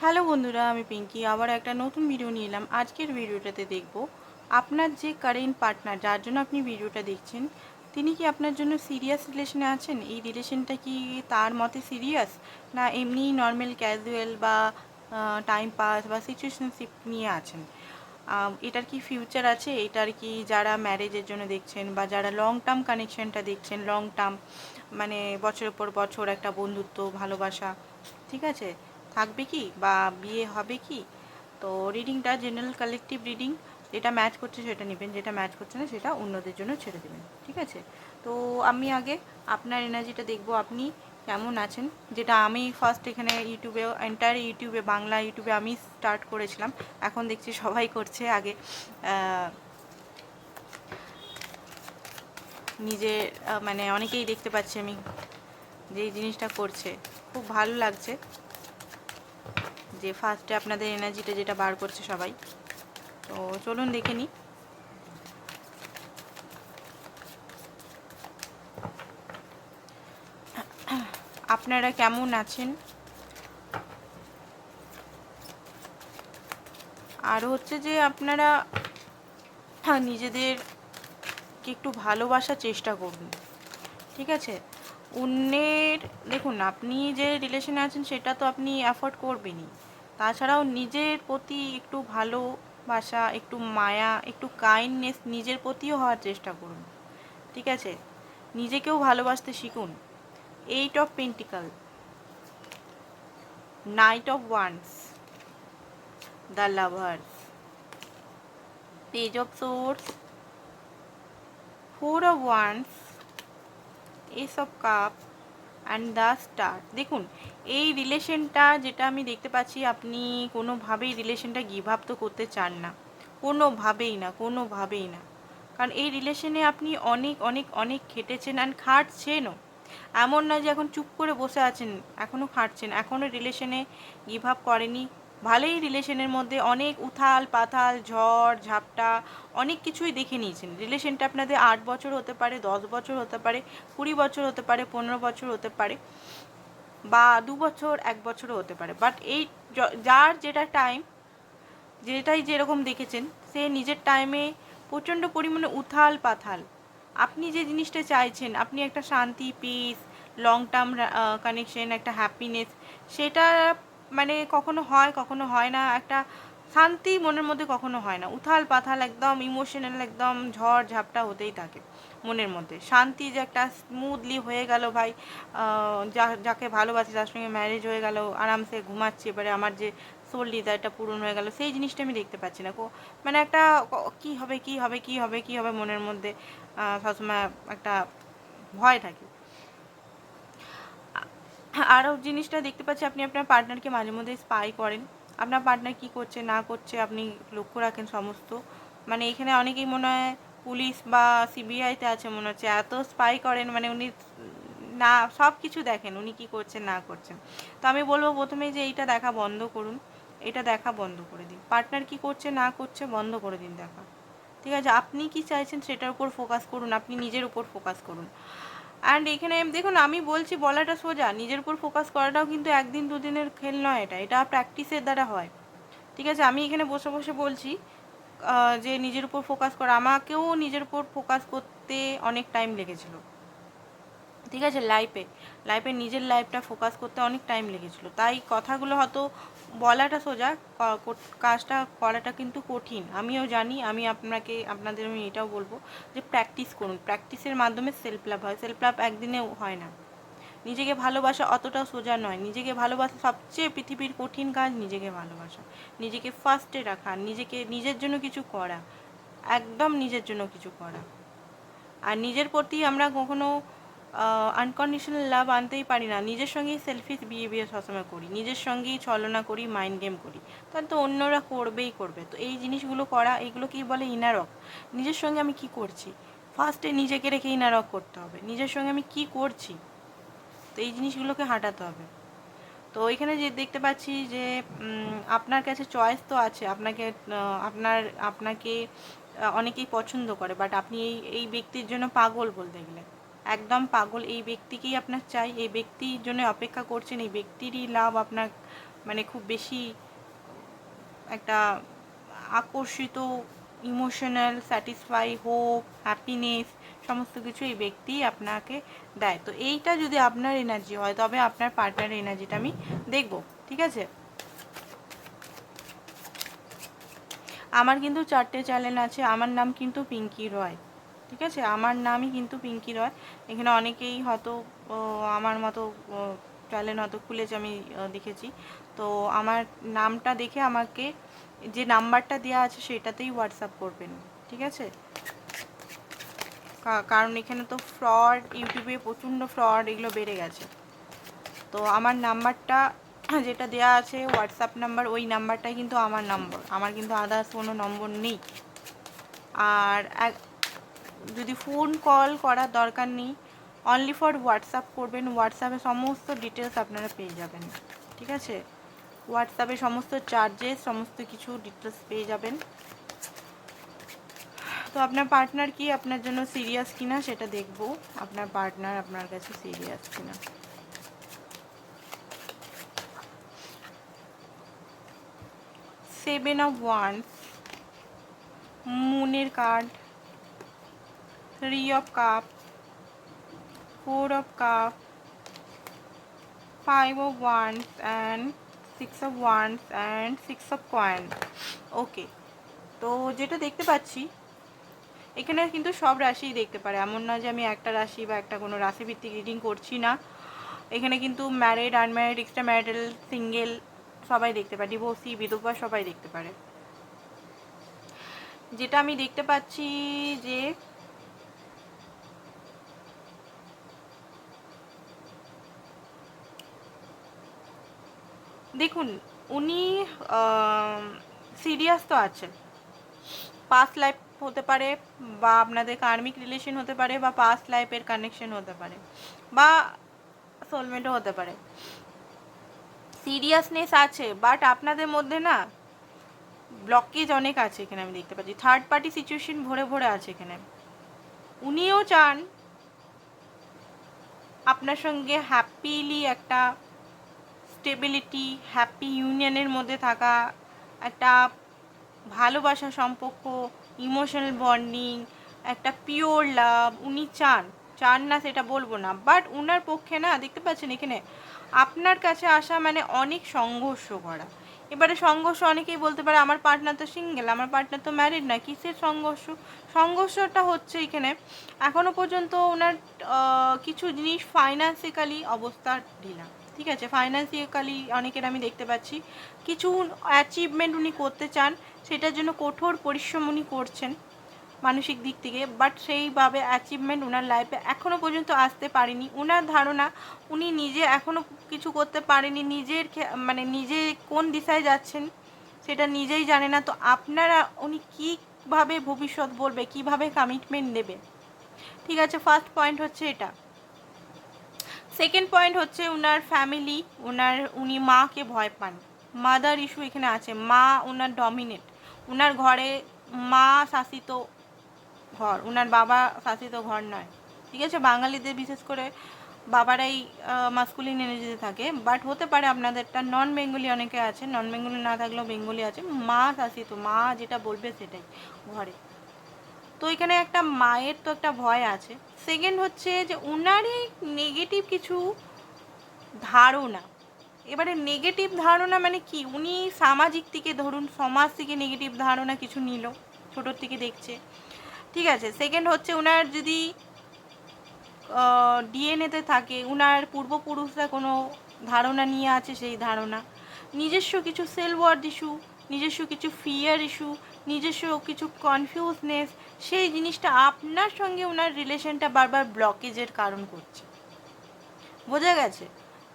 Hello বন্ধুরা, আমি পিঙ্কি। আবার একটা নতুন ভিডিও নিয়ে এলাম। আজকের ভিডিওটাতে দেখব, আপনার যে কারেন্ট পার্টনার যার জন্য আপনি ভিডিওটা দেখছেন, তিনি কি আপনার জন্য সিরিয়াস রিলেশনে আছেন? এই রিলেশনটা কি তার মতে সিরিয়াস না এমনি নর্মাল ক্যাজুয়াল বা টাইম পাস বা সিচুয়েশনশিপ নিয়ে আছেন? এটার কি ফিউচার আছে? এটার কি যারা ম্যারেজের জন্য দেখছেন বা যারা লং টার্ম কানেকশনটা দেখছেন লং টার্ম মানে বছরের পর বছর একটা বন্ধুত্ব, ভালোবাসা, ঠিক আছে? থাকবে কি বা বিয়ে হবে কি? তো রিডিংটা জেনারেল কালেকটিভ রিডিং যেটা ম্যাচ করছে সেটা নেবেন যেটা ম্যাচ করছে না সেটা অন্যদের জন্য ছেড়ে দেবেন ঠিক আছে? তো আমি আগে আপনার এনার্জিটা দেখব আপনি কেমন আছেন? যেটা আমি ফার্স্ট এখানে ইউটিউবে এন্টায়ার ইউটিউবে বাংলা ইউটিউবে আমি স্টার্ট করেছিলাম এখন দেখছি সবাই করছে আগে আহ, নিজে মানে অনেকেই দেখতে পাচ্ছি আমি যে জিনিসটা করছে খুব ভালো লাগছে। যে ফার্স্টে আপনাদের এনার্জিটা যেটা বার করছে সবাই। তো চলুন দেখে নিই। আপনারা কেমন আছেন? আর হচ্ছে যে আপনারা নিজেদেরকে একটু ভালোবাসার চেষ্টা করুন, ঠিক আছে? অন্যের, দেখুন, আপনি যে রিলেশনে আছেন, সেটা তো আপনি অ্যাফোর্ড করবেনই। তাছাড়াও নিজের প্রতি একটু ভালোবাসা, একটু মায়া, একটু কাইন্ডনেস নিজের প্রতিও হওয়ার চেষ্টা করুন। ঠিক আছে? নিজেকেও ভালোবাসতে শিখুন। Eight of pentacle knight of wands the lovers page of swords four of wands ace of cup and the star দেখুন, এই রিলেশনটা যেটা আমি দেখতে পাচ্ছি, আপনি কোনোভাবেই রিলেশনটা গিভ আপ তো করতে চান না। কোনোভাবেই না কোনোভাবেই না। কারণ এই রিলেশনে আপনি অনেক অনেক অনেক খেটেছেন অ্যান্ড খাটছেনও। এমন না যে এখন চুপ করে বসে আছেন এখনও খাটছেন এখনও রিলেশনে গিভ আপ করেনি। ভালোই রিলেশনের মধ্যে অনেক উথাল পাথাল, ঝড়, ঝাপটা অনেক কিছুই দেখে নিয়েছেন। রিলেশনটা আপনাদের আট বছর হতে পারে, দশ বছর হতে পারে, কুড়ি বছর হতে পারে, পনেরো বছর হতে পারে বা দু বছর, এক বছরও হতে পারে। বাট এই যার যেটা টাইম যেটাই যেরকম দেখেছেন, সে নিজের টাইমে প্রচণ্ড পরিমাণে উথাল পাথাল। আপনি যে জিনিসটা চাইছেন, আপনি একটা শান্তি পিস লং টার্ম কানেকশন একটা হ্যাপিনেস সেটা মানে কখনো হয় কখনো হয় না। একটা শান্তি মনের মধ্যে কখনো হয় না। উথাল পাথাল একদম ইমোশনাল একদম ঝড় ঝাপটা হতেই থাকে মনের মধ্যে। শান্তি যে একটা স্মুথলি হয়ে গেল ভাই যাকে ভালোবাসি তার সঙ্গে ম্যারেজ হয়ে গেল, আরামসে ঘুমাচ্ছি, এবারে আমার যে সোল ডিজায়ারটা পূরণ হয়ে গেল, সেই জিনিসটা আমি দেখতে পাচ্ছি না। মানে একটা কি হবে কি হবে কি হবে কি হবে মনের মধ্যে সবসময় একটা ভয় থাকে। আরও জিনিসটা দেখতে পাচ্ছি, আপনি আপনার পার্টনারকে মাঝে মধ্যে স্পাই করেন। আপনার পার্টনার কি করছে, না করছে, আপনি লক্ষ্য রাখেন সমস্ত। মানে এখানে অনেকেই মনে হয় পুলিশ বা সিবিআইতে আছে মনে হচ্ছে, এত স্পাই করেন মানে উনি না, সব কিছু দেখেন, উনি কি করছেন, না করছেন। তো আমি বলব প্রথমেই যে এইটা দেখা বন্ধ করুন, এটা দেখা বন্ধ করে দিন। পার্টনার কি করছে, না করছে, বন্ধ করে দিন দেখা। ঠিক আছে, আপনি কি চাইছেন, সেটার উপর ফোকাস করুন, আপনি নিজের উপর ফোকাস করুন। অ্যান্ড এখানে দেখুন, আমি বলছি বলাটা সোজা। নিজের উপর ফোকাস করাটাও কিন্তু একদিন দুদিনের খেল নয় এটা। এটা প্র্যাকটিসের দ্বারা হয়। ঠিক আছে? আমি এখানে বসে বসে বলছি যে নিজের উপর ফোকাস করা। আমাকেও নিজের উপর ফোকাস করতে অনেক টাইম লেগেছিল। ঠিক আছে? লাইফে লাইফে নিজের লাইফটা ফোকাস করতে অনেক টাইম লেগেছিলো। তাই কথাগুলো হয়তো বলাটা সোজা কাজটা করাটা কিন্তু কঠিন। আমিও জানি, আমি আপনাকে, আপনাদের আমি এটাও বলব যে প্র্যাকটিস করুন। প্র্যাকটিসের মাধ্যমে সেলফ লাভ হয়। সেলফ লাভ একদিনেও হয় না। নিজেকে ভালোবাসা অতটা সোজা নয়। নিজেকে ভালোবাসা সবচেয়ে পৃথিবীর কঠিন কাজ নিজেকে ভালোবাসা। নিজেকে ফার্স্টে রাখা। নিজেকে, নিজের জন্য কিছু করা। একদম নিজের জন্য কিছু করা। আর নিজের প্রতি আমরা কখনো আনকন্ডিশনাল লাভ আনতেই পারি না। নিজের সঙ্গেই সেলফিশ বিহেভিয়ার সবসময় করি। নিজের সঙ্গেই ছলনা করি মাইন্ড গেম করি। তাহলে তো অন্যরা করবেই করবে। তো এই জিনিসগুলো করা এগুলো কি বলে ইনারক নিজের সঙ্গে আমি কি করছি? ফার্স্টে নিজেকে রেখে ইনারক করতে হবে। নিজের সঙ্গে আমি কি করছি? তো এই জিনিসগুলোকে হাঁটাতে হবে। তো এখানে যে দেখতে পাচ্ছি যে আপনার কাছে চয়েস তো আছে। আপনাকে আপনার, আপনাকে অনেকেই পছন্দ করে। বাট আপনি এই এই ব্যক্তির জন্য পাগল বলতে গেলে। একদম পাগল। এই ব্যক্তিকেই আপনার চাই, এই ব্যক্তির জন্য অপেক্ষা করছেন, এই ব্যক্তিরই লাভ আপনার মানে খুব বেশি একটা আকর্ষিত ইমোশনাল স্যাটিসফাই হোপ হ্যাপিনেস সমস্ত কিছু এই ব্যক্তি আপনাকে দেয়। তো এইটা যদি আপনার এনার্জি হয়, তবে আপনার পার্টনার এনার্জিটা আমি দেখব, ঠিক আছে? আমার কিন্তু চারটে চ্যানেল আছে, আমার নাম কিন্তু পিঙ্কি রয়। ঠিক আছে? আমার নামই কিন্তু পিঙ্কি রয়। এখানে অনেকেই হয়তো আমার মতো চ্যানেল হয়তো খুলেছে আমি দেখেছি। তো আমার নামটা দেখে আমাকে যে নাম্বারটা দেওয়া আছে সেটাতেই হোয়াটসঅ্যাপ করবেন, ঠিক আছে? কারণ এখানে তো ফ্রড, ইউটিউবে প্রচণ্ড ফ্রড এগুলো বেড়ে গেছে। তো আমার নাম্বারটা যেটা দেওয়া আছে হোয়াটসঅ্যাপ নাম্বার, ওই নাম্বারটাই কিন্তু আমার নম্বর। আমার কিন্তু আদার্স কোনো নম্বর নেই। আর যদি ফোন কল করার দরকার নেই অনলি ফর হোয়াটসঅ্যাপ করবেন। হোয়াটসঅ্যাপে সমস্ত ডিটেলস আপনারা পেয়ে যাবেন। ঠিক আছে? হোয়াটসঅ্যাপে সমস্ত চার্জেস সমস্ত কিছু ডিটেলস পেয়ে যাবেন। তো আপনার পার্টনার কি? আপনার জন্য সিরিয়াস কিনা সেটা দেখব। আপনার পার্টনার আপনার কাছে সিরিয়াস কিনা। Seven of wands মুনের card three of cup four of cup five of wands and six of wands and six of coin okay তো যেটা দেখতে পাচ্ছি, এখানে কিন্তু সব রাশিই দেখতে পারে। এমন না যে আমি একটা রাশি বা একটা কোনো রাশিভিত্তিক রিডিং করছি না। এখানে কিন্তু married unmarried extra marital single সবাই দেখতে পারে। ডিভোর্সি বিধবা সবাই দেখতে পারে। যেটা আমি দেখতে পাচ্ছি যে দেখুন, উনি সিরিয়াস তো আছেন। পাস্ট লাইফ হতে পারে বা আপনাদের কার্মিক রিলেশন হতে পারে বা পাস্ট লাইফের কানেকশন হতে পারে বা সোলমেটও হতে পারে। সিরিয়াসনেস আছে বাট আপনাদের মধ্যে না ব্লকেজ অনেক আছে এখানে আমি দেখতে পাচ্ছি। থার্ড পার্টি সিচুয়েশন ভরে ভরে আছে এখানে। উনিও চান আপনার সঙ্গে হ্যাপিলি একটা স্টেবিলিটি হ্যাপি ইউনিয়নের মধ্যে থাকা একটা ভালোবাসা সম্পর্ক ইমোশনাল বন্ডিং একটা পিওর লাভ উনি চান। চান না সেটা বলব না। বাট উনার পক্ষে না, দেখতে পাচ্ছেন এখানে, আপনার কাছে আসা মানে অনেক সংঘর্ষ করা। এবারে সংঘর্ষ অনেকেই বলতে পারে, আমার পার্টনার তো সিঙ্গেল আমার পার্টনার তো ম্যারিড না কিসের সংঘর্ষ? সংঘর্ষটা হচ্ছে এখানে, এখনও পর্যন্ত ওনার কিছু জিনিস ফাইন্যান্সিক্যালি অবস্থা ঢিলা। ঠিক আছে ফাইন্যান্সিক্যালি অনেকের আমি দেখতে পাচ্ছি। কিছু অ্যাচিভমেন্ট উনি করতে চান, সেটার জন্য কঠোর পরিশ্রম উনি করছেন মানসিক দিক থেকে বাট সেইভাবে অ্যাচিভমেন্ট ওনার লাইফে এখনও পর্যন্ত আসতে পারেনি। ওনার ধারণা, উনি নিজে এখনও কিছু করতে পারেনি, নিজের মানে নিজে কোন দিশায় যাচ্ছেন সেটা নিজেই জানে না। তো আপনারা, উনি কীভাবে ভবিষ্যৎ বলবে, কীভাবে কমিটমেন্ট নেবে? ঠিক আছে ফার্স্ট পয়েন্ট হচ্ছে এটা। সেকেন্ড পয়েন্ট হচ্ছে ওনার ফ্যামিলি ওনার উনি মাকে ভয় পান। মাদার ইস্যু এখানে আছে। মা ওনার ডমিনেট ওনার ঘরে মা শাসিত ঘর ওনার বাবা শাসিত ঘর নয়। ঠিক আছে? বাঙালিদের বিশেষ করে বাবারাই মাস্কুলিন এনার্জিতে থাকে। বাট হতে পারে আপনাদেরটা নন বেঙ্গলি অনেকে আছে। নন বেঙ্গলি না থাকলেও বেঙ্গলি আছে। মা শাসিত, মা যেটা বলবে সেটাই ঘরে। তো এখানে একটা মায়ের তো একটা ভয় আছে। সেকেন্ড হচ্ছে যে ওনারই নেগেটিভ কিছু ধারণা। এবারে নেগেটিভ ধারণা মানে কি? উনি সামাজিক থেকে ধরুন, সমাজ থেকে নেগেটিভ ধারণা কিছু নিল, ছোটোর থেকে দেখছে। ঠিক আছে সেকেন্ড হচ্ছে ওনার যদি ডিএনএতে থাকে ওনার পূর্বপুরুষরা কোনো ধারণা নিয়ে আছে সেই ধারণা। নিজস্ব কিছু সেলফ ওয়ার্ড ইস্যু নিজস্ব কিছু ফিয়ার ইস্যু নিজস্ব কিছু কনফিউজনেস সেই জিনিসটা আপনার সঙ্গে ওনার রিলেশনটা বারবার ব্লকেজের কারণ করছে। বোঝা গেছে?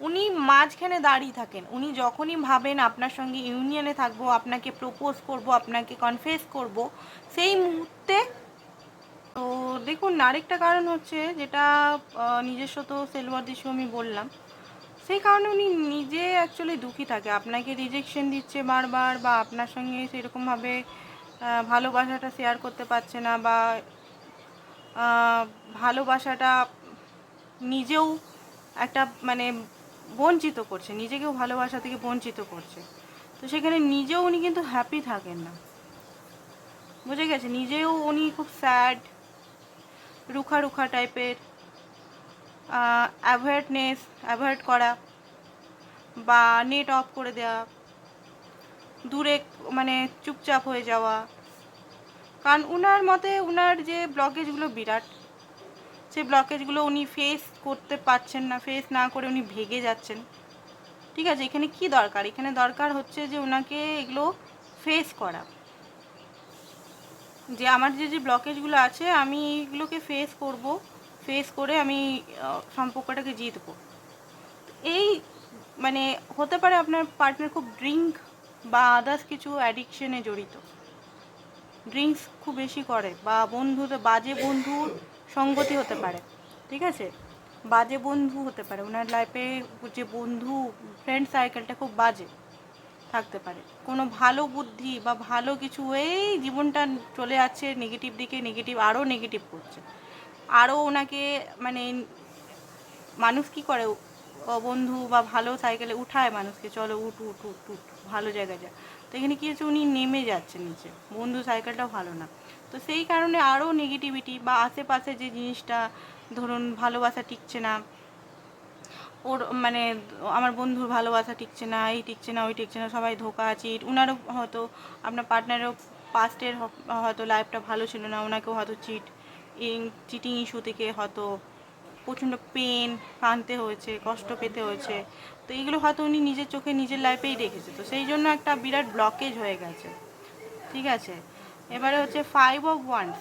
উনি মাঝখানে দাঁড়িয়ে থাকেন। উনি যখনই ভাবেন, আপনার সঙ্গে ইউনিয়নে থাকব, আপনাকে প্রপোজ করব, আপনাকে কনফেস করব, সেই মুহূর্তে তো দেখুন, আরেকটা কারণ হচ্ছে যেটা নিজস্ব তো সেলওয়ার ইস্যু আমি বললাম, সেই কারণে উনি নিজে অ্যাকচুয়ালি দুঃখী থাকে। আপনাকে রিজেকশন দিচ্ছে বারবার বা আপনার সঙ্গে সেরকমভাবে ভালোবাসাটা শেয়ার করতে পারছে না বা ভালোবাসাটা নিজেও একটা মানে বঞ্চিত করছে, নিজেকেও ভালোবাসা থেকে বঞ্চিত করছে। তো সেখানে নিজেও উনি কিন্তু হ্যাপি থাকেন না। বুঝে গেছে? নিজেও উনি খুব স্যাড রুখা রুখা টাইপের অ্যাভয়েডনেস অ্যাভয়েড করা বা নেট অফ করে দেওয়া দূরে মানে চুপচাপ হয়ে যাওয়া। কারণ উনার মতে উনার যে ব্লকেজগুলো বিরাট, সেই ব্লকেজগুলো উনি ফেস করতে পারছেন না ফেস না করে উনি ভেগে যাচ্ছেন। ঠিক আছে, এখানে কি দরকার? এখানে দরকার হচ্ছে যে ওনাকে এগুলো ফেস করা। যে আমার যে যে ব্লকেজগুলো আছে, আমি এইগুলোকে ফেস করব ফেস করে আমি সম্পর্কটাকে জিতবো। এই মানে হতে পারে আপনার পার্টনার খুব ড্রিঙ্ক বা আদার্স কিছু অ্যাডিকশনে জড়িত। ড্রিঙ্কস খুব বেশি করে বা বন্ধু বাজে বন্ধুর সঙ্গতি হতে পারে, ঠিক আছে? বাজে বন্ধু হতে পারে, ওনার লাইফে যে বন্ধু ফ্রেন্ড সার্কেলটা খুব বাজে, থাকতে পারে। কোনো ভালো বুদ্ধি বা ভালো কিছু হয়েই জীবনটা চলে যাচ্ছে নেগেটিভ দিকে নেগেটিভ আরও নেগেটিভ করছে। আরও ওনাকে মানে মানুষ কি করে? বন্ধু বা ভালো সাইকেলে উঠায় মানুষকে, চলো, উঠ উঠ উঠ উঠ। ভালো জায়গায় যা তো এখানে কি হচ্ছে উনি নেমে যাচ্ছেন নিচে। বন্ধু সাইকেলটাও ভালো না। তো সেই কারণে আরও নেগেটিভিটি বা আশেপাশে যে জিনিসটা ধরুন ভালোবাসা টিকছে না, ওর মানে আমার বন্ধুর ভালোবাসা টিকছে না, এই টিকছে না, ওই টিকছে না, সবাই ধোকা চিট উনারও হয়তো আপনার পার্টনারও পাস্টের হয়তো লাইফটা ভালো ছিল না ওনাকেও হয়তো চিট চিটিং ইস্যু থেকে হয়তো প্রচণ্ড পেন কানতে হয়েছে, কষ্ট পেতে হয়েছে। তো এইগুলো হয়তো উনি নিজের চোখে, নিজের লাইফেই দেখেছে। তো সেই জন্য একটা বিরাট ব্লকেজ হয়ে গেছে। ঠিক আছে? এবারে হচ্ছে five of wands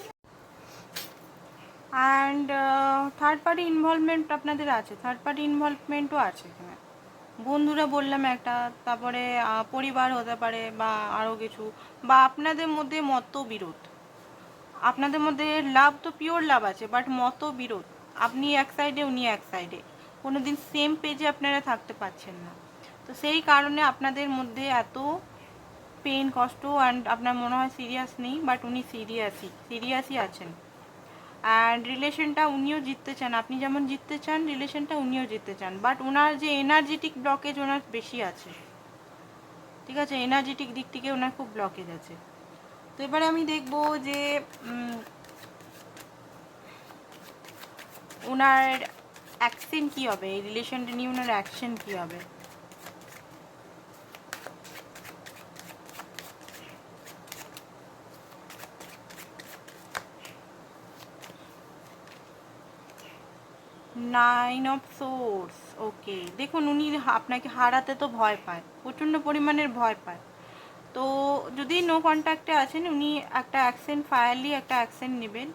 and third party involvement আপনাদের আছে? থার্ড পার্টি ইনভলভমেন্টও আছে এখানে। বন্ধুরা বললাম একটা, তারপরে পরিবার হতে পারে বা আরও কিছু, বা আপনাদের মধ্যে মতবিরোধ। আপনাদের মধ্যে লাভ তো পিওর লাভ আছে বাট মতবিরোধ। আপনি এক সাইডে উনি এক সাইডে কোনো দিন সেম পেজে আপনারা থাকতে পারছেন না। তো সেই কারণে আপনাদের মধ্যে এত পেন কষ্ট অ্যান্ড আপনার মনে হয় সিরিয়াস নেই বাট উনি সিরিয়াসই সিরিয়াসই আছেন। অ্যান্ড রিলেশনটা উনিও জিততে চান। আপনি যেমন জিততে চান রিলেশনটা উনিও জিততে চান। বাট ওনার যে এনার্জেটিক ব্লকেজ ওনার বেশি আছে। ঠিক আছে? এনার্জেটিক দিক থেকে ওনার খুব ব্লকেজ আছে। তো এবারে আমি দেখব যে ওনার অ্যাকশন কি হবে? এই রিলেশনটা নিয়ে ওনার অ্যাকশন কি হবে? নাইন অফ সোর্স ওকে দেখুন, উনি আপনাকে হারাতে তো ভয় পায়, প্রচণ্ড পরিমাণের ভয় পায়। তো যদি নো কন্ট্যাক্টে আছেন, উনি একটা অ্যাকশন ফায়ারলি একটা অ্যাকশন নেবেন।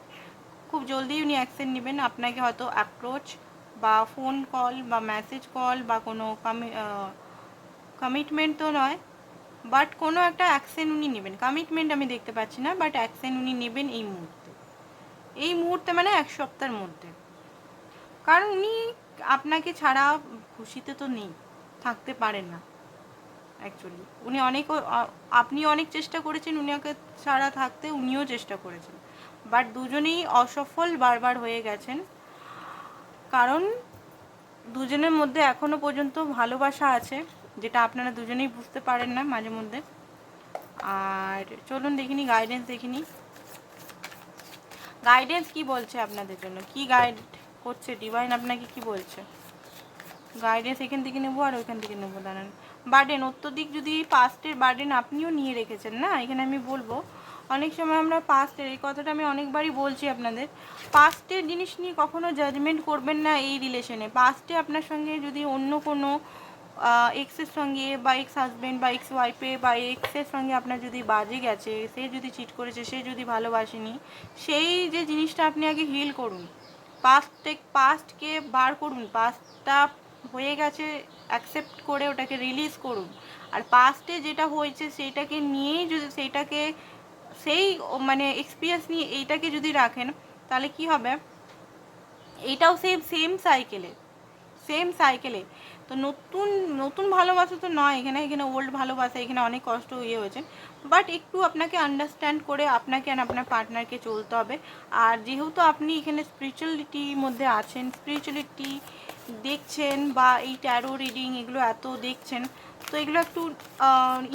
খুব জলদি উনি অ্যাকশন নেবেন। আপনাকে হয়তো অ্যাপ্রোচ বা ফোন কল বা মেসেজ কল বা কোনো কমিটমেন্ট তো নয় বাট কোনো একটা অ্যাকশন উনি নেবেন। কমিটমেন্ট আমি দেখতে পাচ্ছি না বাট অ্যাকশন উনি নেবেন এই মুহূর্তে। এই মুহূর্তে মানে এক সপ্তাহের মধ্যে। কারণ উনি আপনাকে ছাড়া খুশিতে তো নেই, থাকতে পারেন না অ্যাকচুয়ালি উনি অনেক আপনি অনেক চেষ্টা করেছেন উনিকে ছাড়া থাকতে, উনিও চেষ্টা করেছেন। বাট দুজনেই অসফল বারবার হয়ে গেছেন। কারণ দুজনের মধ্যে এখনও পর্যন্ত ভালোবাসা আছে, যেটা আপনারা দুজনেই বুঝতে পারেন না মাঝে মধ্যে। আর চলুন দেখিনি গাইডেন্স দেখিনি। গাইডেন্স কি বলছে আপনাদের জন্য? কি গাইড করছে? ডিভাইন আপনাকে কি বলছে? গাইডেন্স এখান থেকে নেব আর ওইখান থেকে নেব, দাঁড়ান। বার্ডেন অত্যধিক যদি পাস্টের বার্ডেন আপনিও নিয়ে রেখেছেন, না? এখানে আমি বলব অনেক সময় আমরা পাস্টের এই কথাটা আমি অনেকবারই বলছি আপনাদের পাস্টের জিনিস নিয়ে কখনো জাজমেন্ট করবেন না এই রিলেশনে পাস্টে আপনার সঙ্গে যদি অন্য কোনো এক্সের সঙ্গে বা এক্স হাজব্যান্ড বা এক্স ওয়াইফে বা এক্সের সঙ্গে আপনার যদি বাজে গেছে, সে যদি চিট করেছে, সে যদি ভালোবাসেনি, সেই যে জিনিসটা আপনি আগে হিল করুন। পাস্টে পাস্টকে বার করুন পাস্টটা হয়ে গেছে অ্যাকসেপ্ট করে ওটাকে রিলিজ করুন। আর পাস্টে যেটা হয়েছে সেইটাকে নিয়েই যদি সেইটাকে সেই মানে এক্সপিরিয়েন্স নিয়ে এইটাকে যদি রাখেন, তাহলে কি হবে? এইটাও সেম সেম সাইকেলে সেম সাইকেলে তো নতুন নতুন ভালোবাসা তো নয়, এখানে এখানে ওল্ড ভালোবাসা, এখানে অনেক কষ্ট ইয়ে হয়েছে। বাট একটু আপনাকে আন্ডারস্ট্যান্ড করে আপনাকে আর আপনার পার্টনারকে চলতে হবে। আর যেহেতু আপনি এখানে স্পিরিচুয়ালিটির মধ্যে আছেন স্পিরিচুয়ালিটি দেখছেন বা এই ট্যারো রিডিং এগুলো এত দেখছেন তো এগুলো একটু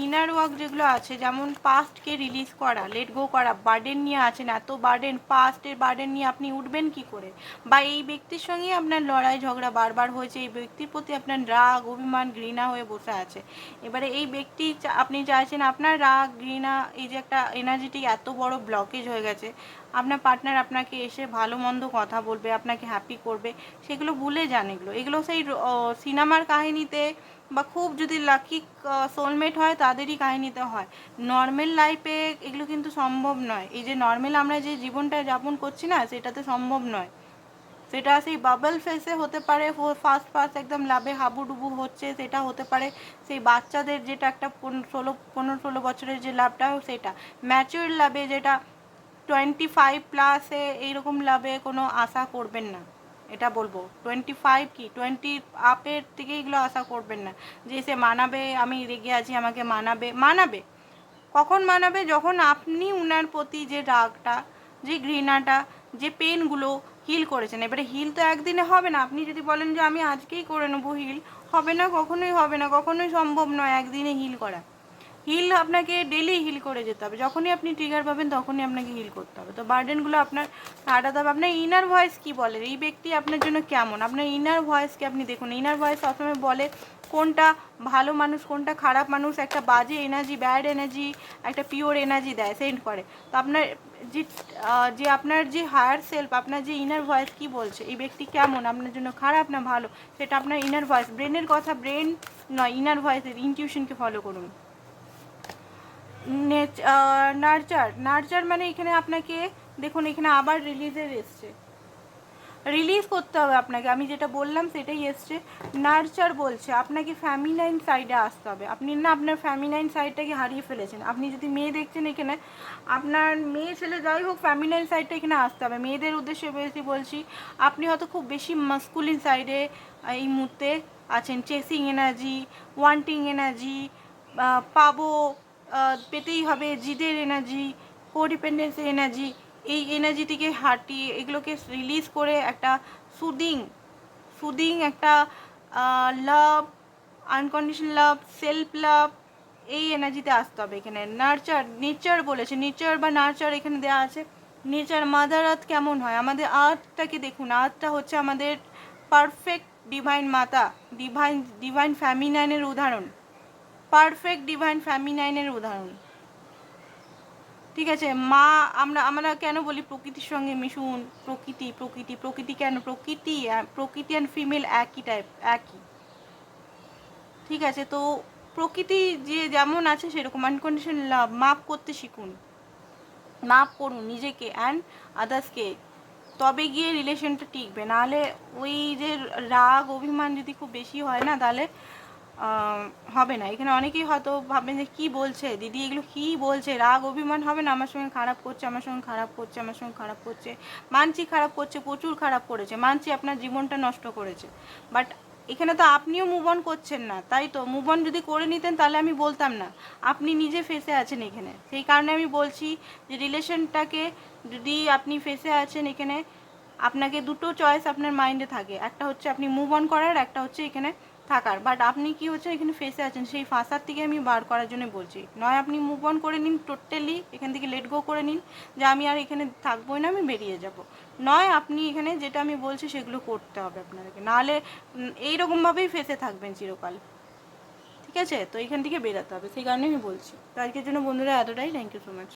ইনার ওয়ার্ক যেগুলো আছে, যেমন পাস্টকে রিলিজ করা লেট গো করা বার্ডেন নিয়ে আছেন, এত বার্ডেন পাস্টের বার্ডেন নিয়ে আপনি উঠবেন কি করে? বা এই ব্যক্তির সঙ্গে আপনার লড়াই ঝগড়া বারবার হয়েছে, এই ব্যক্তির প্রতি আপনার রাগ, অভিমান, ঘৃণা হয়ে বসে আছে। এবারে এই ব্যক্তি আপনি চাইছেন আপনার রাগ, ঘৃণা, এই যে একটা এনার্জেটিক এত বড় ব্লকেজ হয়ে গেছে, আপনার পার্টনার আপনাকে এসে ভালো মন্দ কথা বলবে, আপনাকে হ্যাপি করবে, সেগুলো ভুলে যান এগুলো। এগুলো সেই সিনেমার কাহিনীতে বা খুব যদি লাকি সোলমেট হয়, তাদেরই কাহিনীতে হয়। নর্মাল লাইফে এগুলো কিন্তু সম্ভব নয়। এই যে নর্মাল আমরা যে জীবনটা যাপন করছি না, সেটাতে সম্ভব নয়। সেটা সেই বাবল ফেসে হতে পারে ফার্স্ট ফার্স্ট একদম লাভে হাবুডুবু হচ্ছে, সেটা হতে পারে। সেই বাচ্চাদের যেটা একটা ষোলো, পনেরো, ষোলো বছরের যে লাভটা সেটা। ম্যাচিউর লাভে যেটা টোয়েন্টি ফাইভ প্লাসে এইরকম লাভে কোনো আশা করবেন না। এটা বলব। টোয়েন্টি ফাইভ কি টোয়েন্টি আপের থেকে এগুলো আশা করবেন না। যে সে মানাবে, আমি রেগে আছি, আমাকে মানাবে মানাবে। কখন মানাবে? যখন আপনি উনার প্রতি যে রাগটা, যে ঘৃণাটা, যে পেনগুলো হিল করেছেন। এবারে হিল তো একদিনে হবে না। আপনি যদি বলেন যে, আমি আজকেই করে নেব হিল হবে না, কখনোই হবে না, কখনোই সম্ভব নয় একদিনে হিল করা। হিল আপনাকে ডেলি হিল করে যেতে হবে। যখনই আপনি ট্রিগার পাবেন, তখনই আপনাকে হিল করতে হবে। তো বার্ডেনগুলো আপনার কাটাতে হবে। আপনার ইনার ভয়েস কি বলে? এই ব্যক্তি আপনার জন্য কেমন? আপনার ইনার ভয়েসকে আপনি দেখুন। ইনার ভয়েস সবসময় বলে কোনটা ভালো মানুষ, কোনটা খারাপ মানুষ? একটা বাজে এনার্জি ব্যাড এনার্জি একটা পিওর এনার্জি দেয় সেন্ড করে। তো আপনার যে যে আপনার যে হায়ার সেলফ আপনার যে ইনার ভয়েস কি বলছে? এই ব্যক্তি কেমন? আপনার জন্য খারাপ না ভালো? সেটা আপনার ইনার ভয়েস ব্রেনের কথা ব্রেন নয় ইনার ভয়েসের ইনটিউশনকে ফলো করুন। নার্চার নার্চার মানে এখানে আপনাকে, দেখুন, এখানে আবার রিলিজের এসছে। রিলিজ করতে হবে আপনাকে। আমি যেটা বললাম, সেটাই এসছে। নার্চার বলছে, আপনাকে ফ্যামিনাইন সাইডে আসতে হবে। আপনি না, আপনার ফ্যামিনাইন সাইডটাকে হারিয়ে ফেলেছেন। আপনি যদি মেয়ে দেখছেন এখানে, আপনার মেয়ে, ছেলে যাই হোক ফ্যামিনাইন সাইডটা এখানে আসতে হবে। মেয়েদের উদ্দেশ্যে বেশি বলছি, আপনি হয়তো খুব বেশি মাস্কুলিন সাইডে এই মুহূর্তে আছেন। চেসিং এনার্জি ওয়ান্টিং এনার্জি পাবো। পেতেই হবে জিদের এনার্জি কোডিপেন্ডেন্স এনার্জি এই এনার্জিটিকে হাঁটিয়ে এগুলোকে রিলিজ করে একটা সুদিং সুদিং একটা লাভ আনকন্ডিশন লাভ সেলফ লাভ এই এনার্জিতে আসতে হবে এখানে। নার্চার নেচার বলেছে। নেচার বা নার্চার এখানে দেওয়া আছে। নেচার মাদার আর্থ কেমন হয়? আমাদের আর্থটাকে দেখুন। আর্থটা হচ্ছে আমাদের পারফেক্ট ডিভাইন মাতা ডিভাইন ডিভাইন ফ্যামিনাইনের উদাহরণ। পারফেক্ট ডিভাইন ফ্যামিনাইনের উদাহরণ। ঠিক আছে? মা, আমরা আমরা কেন বলি প্রকৃতির সঙ্গে মিশুন? প্রকৃতি প্রকৃতি প্রকৃতি কেন? প্রকৃতি প্রকৃতি অ্যান্ড ফিমেল একই টাইপ একই। ঠিক আছে? তো প্রকৃতি যে যেমন আছে সেরকম আনকন্ডিশন লাভ মাপ করতে শিখুন। মাপ করুন নিজেকে অ্যান্ড আদার্সকে তবে গিয়ে রিলেশনটা টিকবে। নাহলে ওই যে রাগ, অভিমান যদি খুব বেশি হয় না, তাহলে হবে না। এখানে অনেকেই হয়তো ভাববেন যে কি বলছে? দিদি, এগুলো কি বলছে? রাগ, অভিমান হবে না? আমার সঙ্গে খারাপ করছে, আমার সঙ্গে খারাপ করছে, আমার সঙ্গে খারাপ করছে। মানছি খারাপ করছে, প্রচুর খারাপ করেছে। মানছি আপনার জীবনটা নষ্ট করেছে। বাট এখানে তো আপনিও মুভ অন করছেন না। তাই তো মুভ অন যদি করে নিতেন তাহলে আমি বলতাম না। আপনি নিজে ফেসে আছেন এখানে। সেই কারণে আমি বলছি যে রিলেশনটাকে যদি আপনি ফেসে আছেন এখানে, আপনাকে দুটো চয়েস আপনার মাইন্ডে থাকে। একটা হচ্ছে আপনি মুভ অন করার, একটা হচ্ছে এখানে থাকার। বাট আপনি কি হচ্ছে এখানে ফেসে আছেন? সেই ফাঁসার থেকে আমি বার করার জন্য বলছি। নয়, আপনি মুভ অন করে নিন টোটালি এখান থেকে লেট গো করে নিন। যে আমি আর এখানে থাকবোই না, আমি বেরিয়ে যাব। নয়, আপনি এখানে যেটা আমি বলছি সেগুলো করতে হবে আপনাদেরকে। নাহলে এইরকমভাবেই ফেসে থাকবেন চিরকাল। ঠিক আছে? তো এখান থেকে বেরোতে হবে। সেই কারণে আমি বলছি। তো আজকের জন্য বন্ধুরা এতটাই। Thank you so much